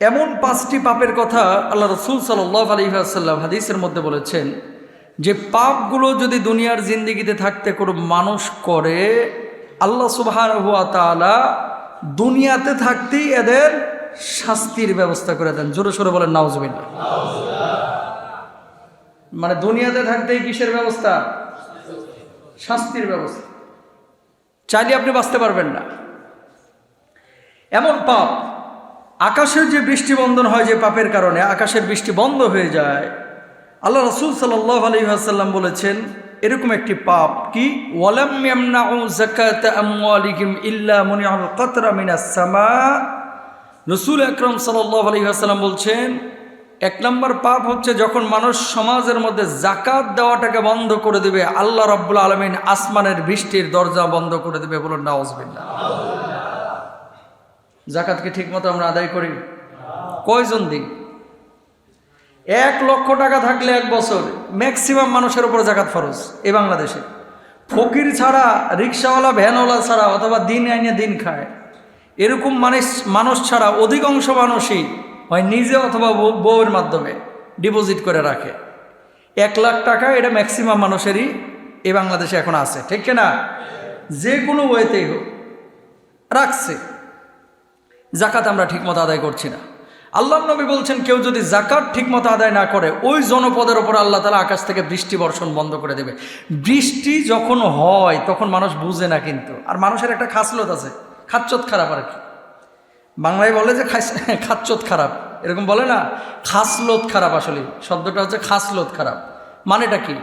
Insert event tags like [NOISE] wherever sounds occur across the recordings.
এমন পাঁচটি পাপের কথা আল্লাহ রসুল সাল্লাহ আলহিহাসাল্লাম হাদিসের মধ্যে বলেছেন যে পাপগুলো যদি দুনিয়ার জিন্দিগিতে থাকতে কোনো মানুষ করে, আল্লাহ সুবাহান হুয়া তালা দুনিয়াতে থাকতেই এদের শাস্তির ব্যবস্থা করে দেন। জোরে সোরে বলেন নাউজবিল্লা মানে দুনিয়াতে থাকতেই কিসের ব্যবস্থা? শাস্তির ব্যবস্থা। চাইলে আপনি বাঁচতে পারবেন না। এমন পাপ আকাশের যে বৃষ্টি বন্ধন হয় যে পাপের কারণে, আকাশের বৃষ্টি বন্ধ হয়ে যায়। আল্লাহ রসুল সাল্লাহ আলহিহাসাল্লাম বলেছেন, এরকম একটি পাপ কি? রসুল আকরম সাল্লাহ আলহিহাসাল্লাম বলছেন, এক নম্বর পাপ হচ্ছে যখন মানুষ সমাজের মধ্যে জাকাত দেওয়াটাকে বন্ধ করে দেবে, আল্লাহ রব্বুল আলমিন আসমানের বৃষ্টির দরজা বন্ধ করে দেবে বলুন নাওজবিল্লা জাকাতকে ঠিকমতো আমরা আদায় করি। কয়জন দিন? এক লক্ষ টাকা থাকলে এক বছর। ম্যাক্সিমাম মানুষের উপর জাকাত ফরজ, এই বাংলাদেশে। ফকির ছাড়া, রিক্সাওয়ালা, ভ্যানওয়ালা ছাড়া অথবা দিন আইনে দিন খায়। এরকম মানুষ মানুষ ছাড়া অধিকাংশ মানুষই হয় নিজে অথবা বউ- বউয়ের মাধ্যমে ডিপোজিট করে রাখে। এক লাখ টাকা এটা ম্যাক্সিমাম মানুষেরই এই বাংলাদেশে এখন আছে, ঠিক না যে কোনো ওয়েতেই হোক, রাখছে। জাকাত আমরা ঠিকমতো আদায় করছি না। আল্লাহ নবী বলছেন, কেউ যদি জাকাত ঠিকমতো আদায় না করে, ওই জনপদের ওপর আল্লাহ তালা আকাশ থেকে বৃষ্টি বর্ষণ বন্ধ করে দেবে। বৃষ্টি যখন হয়, তখন মানুষ বুঝে না কিন্তু। আর মানুষের একটা খাসলত আছে, খাচ্চত খারাপ আর কি। বাংলায় বলে যে [LAUGHS] খাচ্চত খারাপ। এরকম বলে না, খাসলত খারাপ আসলে। শব্দটা হচ্ছে খাসলত খারাপ। মানেটা কি?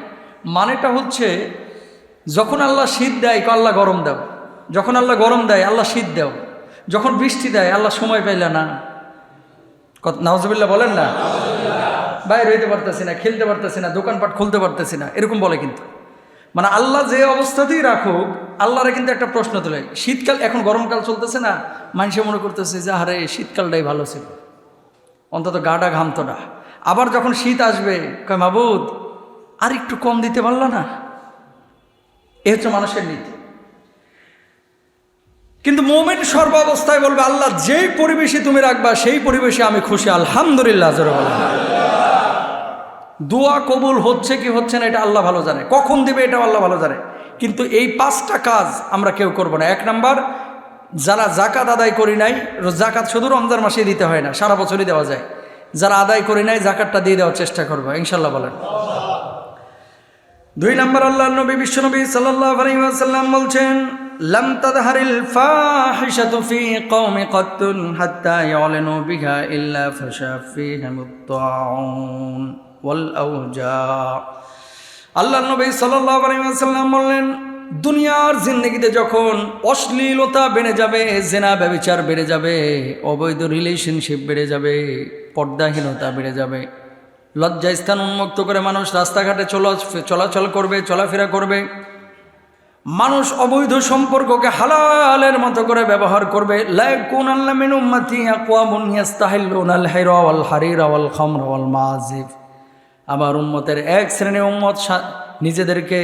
মানেটা হচ্ছে, যখন আল্লাহ শীত দেয় আল্লাহ গরম দাও। যখন আল্লাহ গরম দেয়, আল্লাহ শীত দাও। যখন বৃষ্টি দেয়, আল্লাহ সময় পাইলে না। নাওজবিল্লা বলেন না? বাইরে হইতে পারতেছি না, খেলতে পারতেছি না, দোকানপাট খুলতে পারতেছি না, এরকম বলে কিন্তু। মানে আল্লাহ যে অবস্থাতেই রাখুক, আল্লাহরে কিন্তু একটা প্রশ্ন তোলে। শীতকাল, এখন গরমকাল চলতেছে না, মানুষে মনে করতেছে যে আরে শীতকালটাই ভালো ছিল। অন্তত গাটা ঘামতো না। আবার যখন শীত আসবে, কয়, মাবুদ আর একটু কম দিতে পারলা না? এ হচ্ছে মানুষের নীতি। কিন্তু মোমেন সর্বাবস্থায় বলবে, আল্লাহ যেই পরিবেশে তুমি রাখবা, সেই পরিবেশে আমি খুশি, আলহামদুলিল্লাহ। দোয়া কবুল হচ্ছে কি হচ্ছে না, এটা আল্লাহ ভালো জানে। কখন দিবে এটা আল্লাহ ভালো জানে। কিন্তু এই পাঁচটা কাজ আমরা কেউ করব না। এক নাম্বার, যারা জাকাত আদায় করি নাই জাকাত শুধু রমজান মাসে দিতে হয় না, সারা বছরই দেওয়া যায়। যারা আদায় করি নাই জাকাতটা দিয়ে দেওয়ার চেষ্টা করব ইনশাল্লাহ বলেন। দুই নম্বর আল্লাহ নবী, বিশ্বনবী সাল্লাল্লাহু আলাইহি ওয়াসাল্লাম বলছেন তাদহারিল ফাহিশাতু ফি কওমি কাত্তুন হাত্তা ইয়ালানু বিহা ইল্লা ফাশা ফীহিমুত তাউন ওয়াল আওজা আল্লাহ নবী ওয়াসাল্লাম বললেন, দুনিয়ার জিন্দগিতে যখন অশ্লীলতা বেড়ে যাবে, জেনা ব্যবিচার বেড়ে যাবে, অবৈধ রিলেশনশিপ বেড়ে যাবে, পর্দাহীনতা বেড়ে যাবে লজ্জা স্থান উন্মুক্ত করে মানুষ রাস্তাঘাটে চলা চলাচল করবে, চলাফেরা করবে মানুষ অবৈধ সম্পর্ককে হালালের মতো করে ব্যবহার করবে। আমার উম্মতের এক শ্রেণির উম্মত নিজেদেরকে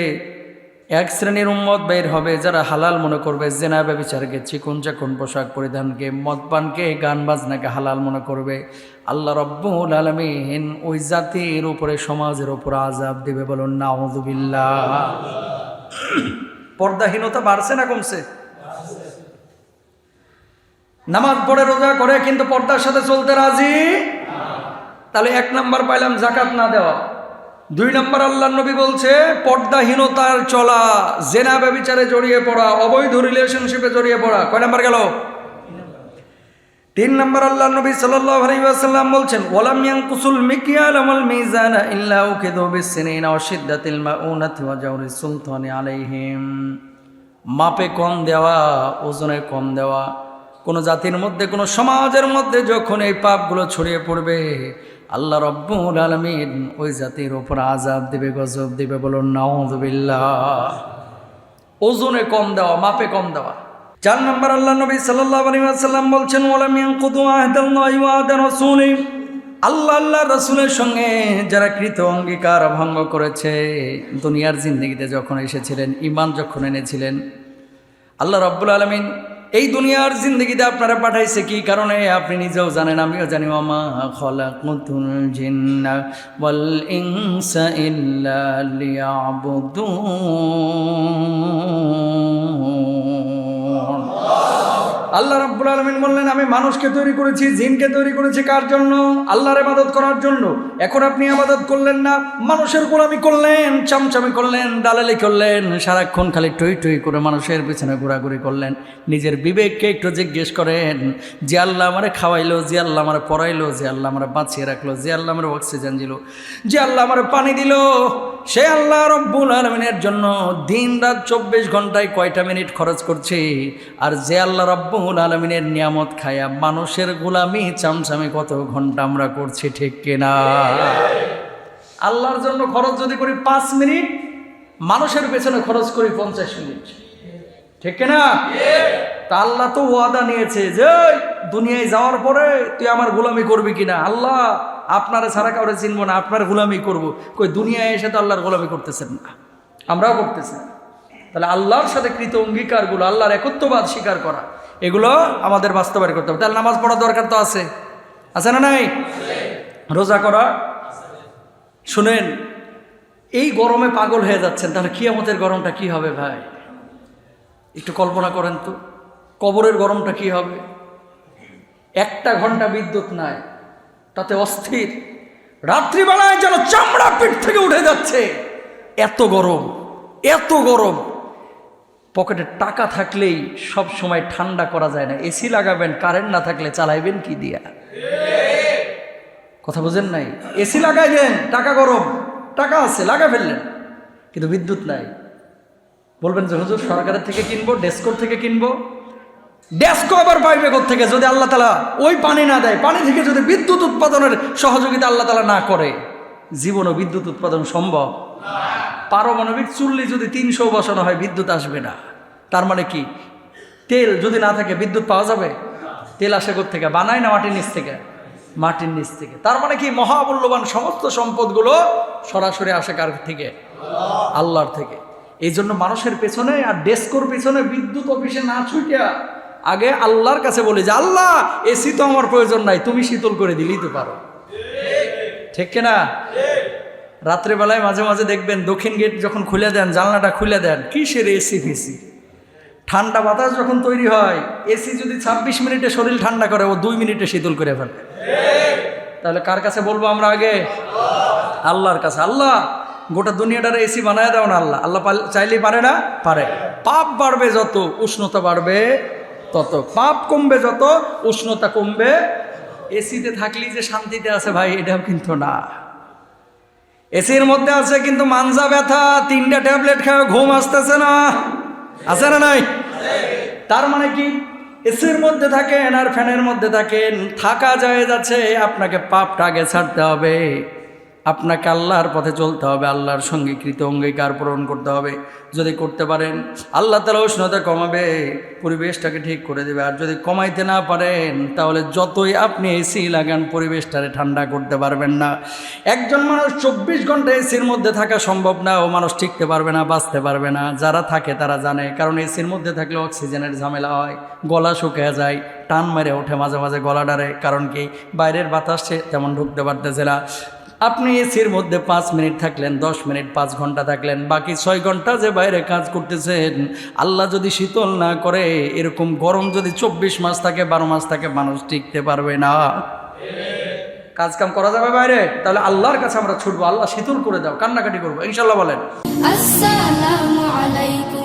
এক শ্রেণির উম্মত বের হবে, যারা হালাল মনে করবে, জেনা, ব্যবচারকে, চিকুন চাকুন, পোশাক পরিধানকে, মদপানকে, গান বাজনাকে হালাল মনে করবে। আল্লাহ রব্বুল আলমিন ওই জাতির উপরে, সমাজের উপর আজাব দিবে বলুন, নাউযুবিল্লাহ। পর্দাহীনতা বাড়ছে না কমছে? নামাজ পড়ে রোজা করে, কিন্তু পর্দার সাথে চলতে রাজি? তাহলে এক নাম্বার পাইলাম জাকাত না দেওয়া। দুই নম্বর আল্লাহ নবী বলছে, পর্দাহীনতার চলা, জেনা ব্যবিচারে জড়িয়ে পড়া, অবৈধ রিলেশনশিপে জড়িয়ে পড়া। কয় নাম্বার গেল? তিন নম্বর আল্লাহ নবী সাল্লাল্লাহু আলাইহি ওয়াসাল্লাম বলছেন, ওয়ালাম ইয়ানকুসুল মিকিয়াল ওয়াল মিজানা ইল্লা উকিদু বিসসিনিনা ওয়া শিদ্দাতিল মাউনাতি ওয়া জাওরিস সুলতানি আলাইহিম। মাপে কম দেওয়া, ওজনে কম দেওয়া, কোনো জাতির মধ্যে, কোনো সমাজের মধ্যে যখন এই পাপগুলো ছড়িয়ে পড়বে, আল্লাহ রব্বুল আলমিন ওই জাতির ওপর আজাব দেবে, গজব দেবে, বলুন, নাউযুবিল্লাহ। ওজনে কম দেওয়া, মাপে কম দেওয়া। চার নম্বর আল্লাহ নবী সাল্লাল্লাহু আলাইহি ওয়াসাল্লাম বলছেন আল্লাহ আল্লাহ রসুলের সঙ্গে যারা কৃত অঙ্গীকার ভঙ্গ করেছে, দুনিয়ার জিন্দগিতে যখন এসেছিলেন ইমান যখন এনেছিলেন, আল্লাহ রব্বুল আলমিন এই দুনিয়ার জিন্দগিতে আপনারা পাঠাইছে কি কারণে? আপনি নিজেও জানেন, আমিও জানি। মামা আল্লাহ রাব্বুল আলমিন বললেন, আমি মানুষকে তৈরি করেছি, জিনকে তৈরি করেছি কার জন্য? আল্লাহর ইবাদত করার জন্য। এখন আপনি ইবাদত করলেন না, মানুষের গোলামি করলেন, চামচামি করলেন, দালালি করলেন, সারাক্ষণ খালি টই টই করে মানুষের পিছনে ঘোরাঘুরি করলেন। নিজের বিবেককে একটু জিজ্ঞেস করেন, যে আল্লাহ আমারে খাওয়াইলো, যে আল্লাহ আমারে পড়াইলো, যে আল্লাহ আমারে বাঁচিয়ে রাখল, যে আল্লাহ আমার অক্সিজেন দিল, যে আল্লাহ আমারে পানি দিল। সে আল্লাহ রব্বুল আলমিনের জন্য দিন রাত চব্বিশ ঘন্টায় কয়টা মিনিট খরচ করছে? আর যে আল্লাহ রব্বুল আলমিনের নিয়ামত খায়া মানুষের গোলামি চামচামি কত ঘণ্টা আমরা করছি, ঠিক কিনা? আল্লাহর জন্য খরচ যদি করি পাঁচ মিনিট, মানুষের পেছনে খরচ করি পঞ্চাশ মিনিট। ঠিক কিনা? তা আল্লাহ তো ওয়াদা নিয়েছে যে দুনিয়ায় যাওয়ার পরে তুই আমার গোলামি করবি কিনা? আল্লাহ আপনারা ছাড়া কাউরে চিনবো না, আপনার গোলামি করব। কই, দুনিয়ায় এসে তো আল্লাহর গোলামি করতেছেন না। আমরাও করতেছি। তাহলে আল্লাহর সাথে কৃত অঙ্গীকারগুলো, আল্লাহর একত্ববাদ স্বীকার করা। এগুলো আমাদের বাস্তবায়ন করতে হবে। তাহলে নামাজ পড়া দরকার তো আছে। আছে না নাই? রোজা করা? শুনেন, এই গরমে পাগল হয়ে যাচ্ছেন, তাহলে কিয়ামতের গরমটা কি হবে ভাই? একটু কল্পনা করেন তো, কবরের গরমটা কি হবে? একটা ঘণ্টা বিদ্যুৎ নাই, তাতে অস্থির। রাত্রিবেলায় যেন চামড়া পিঠ থেকে উঠে যাচ্ছে। এত গরম এত গরম। পকেটে টাকা থাকলেই সব সময় ঠান্ডা করা যায় না। এসি লাগাবেন, কারেন্ট না থাকলে চালাইবেন কি দিয়া? কথা বুঝেন নাই? এসি লাগাইলেন, টাকা গরম। টাকা আছে, লাগা ফেললেন। কিন্তু বিদ্যুৎ নাই। বলবেন যে, হুজুর, সরকারের থেকে কিনবো, ডেস্কোর থেকে কিনবো? ডেস্কো আবার পাইবে থেকে যদি আল্লাহ তালা ওই পানি না দেয়, পানি থেকে যদি বিদ্যুৎ উৎপাদনের সহযোগিতা আল্লাহ তালা না করে, জীবনও বিদ্যুৎ উৎপাদন সম্ভব? পারমাণবিক চুল্লি যদি তিনশো বসানো হয়, বিদ্যুৎ আসবে না। তার মানে কি? তেল যদি না থাকে বিদ্যুৎ পাওয়া যাবে? তেল আসে থেকে বানায় না মাটির নিচ থেকে? মাটির নিচ থেকে। তার মানে কি? মহামূল্যবান সমস্ত সম্পদগুলো সরাসরি আসে কার থেকে? আল্লাহর থেকে। এই জন্য মানুষের পেছনে আর ডেস্কোর পেছনে বিদ্যুৎ অফিসে না ছুটিয়া আগে আল্লাহর কাছে বলি যে, আল্লাহ এসি তো আমার প্রয়োজন নাই, তুমি শীতল করে দিলেই তো পারো। ঠিক কিনা রাত্রেবেলায় মাঝে মাঝে দেখবেন দক্ষিণ গেট যখন খুলে দেন, জানলাটা খুলে দেন, কিসের এসি ফেসি ঠান্ডা বাতাস যখন তৈরি হয় এসি যদি ছাব্বিশ মিনিটে শরীর ঠান্ডা করে, ও দুই মিনিটে শীতল করে ফেলে। তাহলে কার কাছে বলব আমরা আগে? আল্লাহর কাছে। আল্লাহ, গোটা দুনিয়াটার এসি বানায় দাও না আল্লাহ। আল্লাহ চাইলেই পারে না? পারে। পাপ বাড়বে যত, উষ্ণতা বাড়বে তত। পাপ কমবে যত, উষ্ণতা কমবে। এসিতে থাকলেই যে শান্তিতে আছে ভাই, এটাও কিন্তু না। এসির মধ্যে আছে কিন্তু মানজা ব্যথা, তিনটা ট্যাবলেট খাওয়া ঘুম আসতেছে না। আছে না নাই? তার মানে কি? এসির মধ্যে থাকেন আর ফ্যানের মধ্যে থাকেন থাকা যায় যাচ্ছে, আপনাকে পাপটা আগে ছাড়তে হবে। আপনাকে আল্লাহর পথে চলতে হবে, আল্লাহর সঙ্গে কৃত অঙ্গীকার পূরণ করতে হবে। যদি করতে পারেন, আল্লাহ তালা উষ্ণতা কমাবে, পরিবেশটাকে ঠিক করে দেবে। আর যদি কমাইতে না পারেন, তাহলে যতই আপনি এসি লাগান, পরিবেশটারে ঠান্ডা করতে পারবেন না। একজন মানুষ চব্বিশ ঘণ্টা এসির মধ্যে থাকা সম্ভব না, ও মানুষ টিকতে পারবে না, বাঁচতে পারবে না। যারা থাকে তারা জানে, কারণ এসির মধ্যে থাকলে অক্সিজেনের ঝামেলা হয়, গলা শুকিয়ে যায়, টান মেরে ওঠে মাঝে মাঝে গলা ডারে কারণ কি? বাইরের বাতাস তেমন ঢুকতে পারতেছে না। আপনি এসির মধ্যে পাঁচ মিনিট থাকলেন, দশ মিনিট, পাঁচ ঘণ্টা থাকলেন, বাকি ছয় ঘণ্টা যে বাইরে কাজ করতেছেন, আল্লাহ যদি শীতল না করে, এরকম গরম যদি চব্বিশ মাস থাকে, বারো মাস থাকে, মানুষ টিকতে পারবে না। কাজ কাম করা যাবে বাইরে? তাহলে আল্লাহর কাছে আমরা ছুটবো, আল্লাহ শীতল করে দাও, কান্নাকাটি করব, ইনশাল্লাহ বলেন। আসসালামু আলাইকুম।